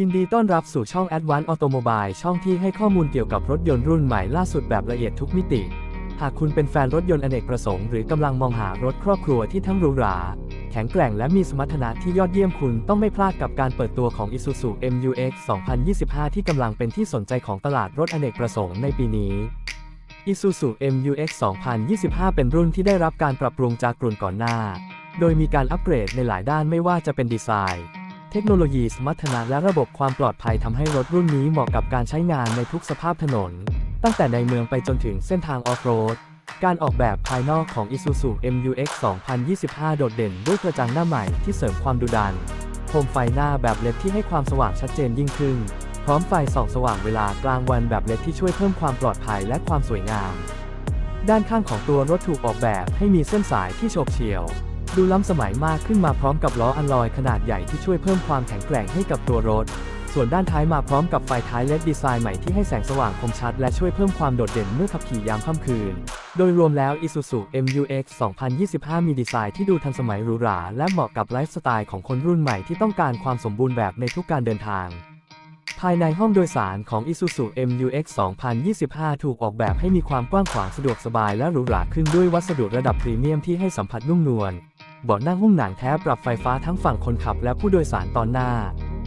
ยินดีต้อนรับสู่ช่อง Advanced Automobile ช่องที่ให้ข้อมูลเกี่ยวกับรถยนต์รุ่นใหม่ล่าสุดแบบละเอียดทุกมิติ หากคุณเป็นแฟนรถยนต์อเนกประสงค์หรือกำลังมองหารถครอบครัวที่ทั้งหรูหรา แข็งแกร่งและมีสมรรถนะที่ยอดเยี่ยมคุณต้องไม่พลาดกับการเปิดตัวของ Isuzu MU-X 2025 ที่กำลังเป็นที่สนใจของตลาดรถอเนกประสงค์ในปีนี้ Isuzu MU-X 2025 เป็นรุ่นที่ได้รับการปรับปรุงจากรุ่นก่อนหน้า โดยมีการอัปเกรดในหลายด้านไม่ว่าจะเป็นดีไซน์ เทคโนโลยีสมรรถนะและระบบความปลอดภัยทำให้รถรุ่นนี้เหมาะกับการใช้งานในทุกสภาพถนน ตั้งแต่ในเมืองไปจนถึงเส้นทางออฟโรด การออกแบบภายนอกของ Isuzu MU-X 2025 โดดเด่นด้วยกระจังหน้าใหม่ที่เสริมความดุดันโคมไฟหน้าแบบเลดที่ให้ความสว่างชัดเจนยิ่งขึ้น พร้อมไฟส่องสว่างเวลากลางวันแบบเลดที่ช่วยเพิ่มความปลอดภัยและความสวยงาม ด้านข้างของตัวรถถูกออกแบบให้มีเส้นสายที่โฉบเฉี่ยว ดูล้ำสมัยมากขึ้นมาพร้อมกับล้ออัลลอยขนาดใหญ่ที่ช่วยเพิ่มความแข็งแกร่งให้กับตัวรถ ส่วนด้านท้ายมาพร้อมกับไฟท้ายเลดดีไซน์ใหม่ที่ให้แสงสว่างคมชัดและช่วยเพิ่มความโดดเด่นเมื่อขับขี่ยามค่ำคืน โดยรวมแล้ว Isuzu MU-X 2025 มีดีไซน์ที่ดูทันสมัยหรูหราและเหมาะกับไลฟ์สไตล์ของคนรุ่นใหม่ที่ต้องการความสมบูรณ์แบบในทุกการเดินทางภายในห้องโดยสารของ Isuzu MU-X 2025 ถูกออกแบบให้มีความกว้างขวางสะดวกสบายและหรูหราขึ้นด้วยวัสดุระดับพรีเมียมที่ให้สัมผัสนุ่มนวล เบาะนั่งหุ้มหนังแท้ปรับไฟฟ้าทั้งฝั่งคนขับและผู้โดยสารตอนหน้า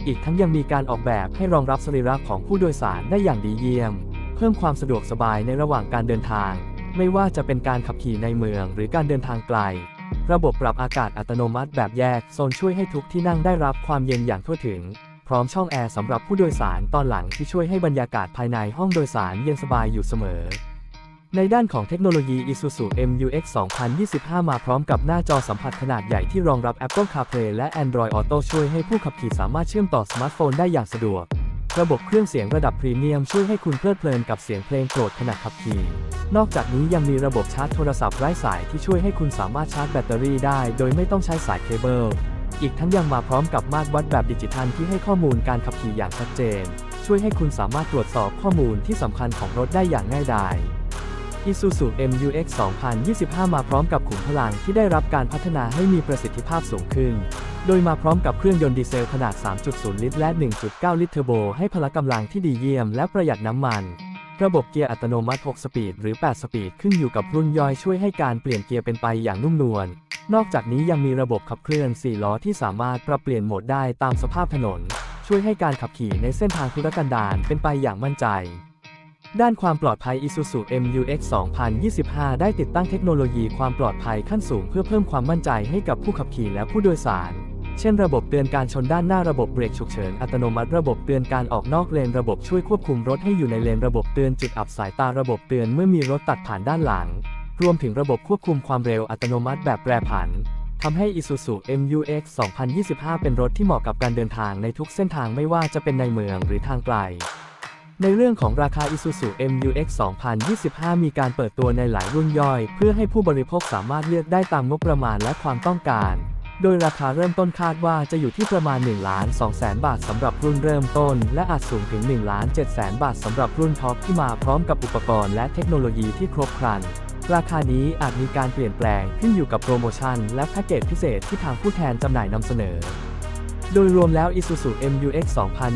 อีกทั้งยังมีการออกแบบให้รองรับสรีระของผู้โดยสารได้อย่างดีเยี่ยม เพิ่มความสะดวกสบายในระหว่างการเดินทาง ไม่ว่าจะเป็นการขับขี่ในเมืองหรือการเดินทางไกล ระบบปรับอากาศอัตโนมัติแบบแยกโซนช่วยให้ทุกที่นั่งได้รับความเย็นอย่างทั่วถึง พร้อมช่องแอร์สำหรับผู้โดยสารตอนหลังที่ช่วยให้บรรยากาศภายในห้องโดยสารเย็นสบายอยู่เสมอ ในด้านของเทคโนโลยี Isuzu MU-X 2025 มาพร้อมกับหน้าจอสัมผัสขนาดใหญ่ที่รองรับ Apple CarPlay และ Android Auto ช่วยให้ผู้ขับขี่สามารถเชื่อมต่อสมาร์ทโฟนได้อย่างสะดวก ระบบเครื่องเสียงระดับพรีเมียมช่วยให้คุณเพลิดเพลินกับเสียงเพลงโปรดขณะขับขี่ นอกจากนี้ยังมีระบบชาร์จโทรศัพท์ไร้สายที่ช่วยให้คุณสามารถชาร์จแบตเตอรี่ได้ โดยไม่ต้องใช้สายเคเบิล อีกทั้งยังมาพร้อมกับมาตรวัดแบบดิจิทัลที่ให้ข้อมูลการขับขี่อย่างชัดเจน ช่วยให้คุณสามารถตรวจสอบข้อมูลที่สำคัญของรถได้อย่างง่ายดาย Isuzu MU-X 2025 มาพร้อมกับขุมพลังที่ได้รับการพัฒนาให้มีประสิทธิภาพสูงขึ้น โดยมาพร้อมกับเครื่องยนต์ดีเซลขนาด 3.0 ลิตร และ 1.9 ลิตรเทอร์โบ ให้พละกำลังที่ดีเยี่ยมและประหยัดน้ำมัน ระบบเกียร์อัตโนมัติ 6 สปีด หรือ 8 สปีด ขึ้นอยู่กับรุ่นย่อยช่วยให้การเปลี่ยนเกียร์เป็นไปอย่างนุ่มนวล นอกจากนี้ยังมีระบบขับเคลื่อน 4 ล้อที่สามารถปรับเปลี่ยนโหมดได้ตามสภาพถนน ช่วยให้การขับขี่ในเส้นทางธุรกันดารเป็นไปอย่างมั่นใจ ด้านความปลอดภัย Isuzu MU-X 2025 ได้ติดตั้งเทคโนโลยีความปลอดภัยขั้นสูงเพื่อเพิ่มความมั่นใจให้กับผู้ขับขี่และผู้โดยสาร เช่น ระบบเตือนการชนด้านหน้าระบบเบรกฉุกเฉินอัตโนมัติระบบเตือนการออกนอกเลนระบบช่วยควบคุมรถให้อยู่ในเลนระบบเตือนจุดอับสายตาระบบเตือนเมื่อมีรถตัดผ่านด้านหลัง รวมถึงระบบควบคุมความเร็วอัตโนมัติแบบแปรผันทำให้ Isuzu MU-X 2025 เป็นรถที่เหมาะกับการเดินทางในทุกเส้นทางไม่ว่าจะเป็นในเมืองหรือทางไกล ในเรื่องของราคา Isuzu MU-X 2025 มีการเปิดตัวในหลายรุ่นย่อย เพื่อให้ผู้บริโภคสามารถเลือกได้ตามงบประมาณและความต้องการ โดยราคาเริ่มต้นคาดว่าจะอยู่ที่ประมาณ1ล้าน2แสนบาทสำหรับรุ่นเริ่มต้น และอาจสูงถึง1ล้าน7แสนบาทสำหรับรุ่นท็อปที่มาพร้อมกับอุปกรณ์และเทคโนโลยีที่ครบครัน ราคานี้อาจมีการเปลี่ยนแปลงขึ้นอยู่กับโปรโมชั่นและแพ็กเกจพิเศษที่ทางผู้แทนจำหน่ายนำเสนอ โดยรวมแล้ว Isuzu MU-X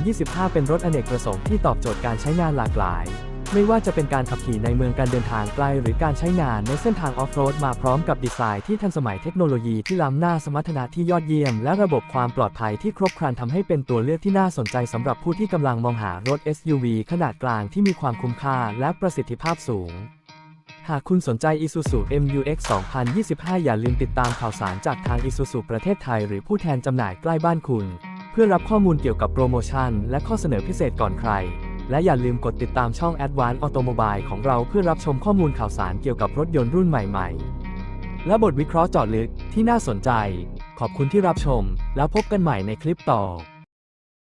2025 เป็นรถอเนกประสงค์ที่ตอบโจทย์การใช้งานหลากหลาย ไม่ว่าจะเป็นการขับขี่ในเมืองการเดินทางไกลหรือการใช้งานในเส้นทางออฟโรดมาพร้อมกับดีไซน์ที่ทันสมัยเทคโนโลยีที่ล้ำหน้าสมรรถนะที่ยอดเยี่ยม และระบบความปลอดภัยที่ครบครันทำให้เป็นตัวเลือกที่น่าสนใจสำหรับผู้ที่กำลังมองหารถ SUV ขนาดกลางที่มีความคุ้มค่าและประสิทธิภาพสูง หากคุณสนใจ Isuzu MU-X 2025 อย่าลืมติดตามข่าวสารจากทาง Isuzu ประเทศไทย หรือผู้แทนจำหน่ายใกล้บ้านคุณ เพื่อรับข้อมูลเกี่ยวกับโปรโมชั่น และข้อเสนอพิเศษก่อนใคร และอย่าลืมกดติดตามช่อง Advanced Automobile ของเราเพื่อรับชมข้อมูลข่าวสารเกี่ยวกับรถยนต์รุ่นใหม่ๆ และบทวิเคราะห์เจาะลึกที่น่าสนใจ ขอบคุณที่รับชม แล้วพบกันใหม่ในคลิปต่อ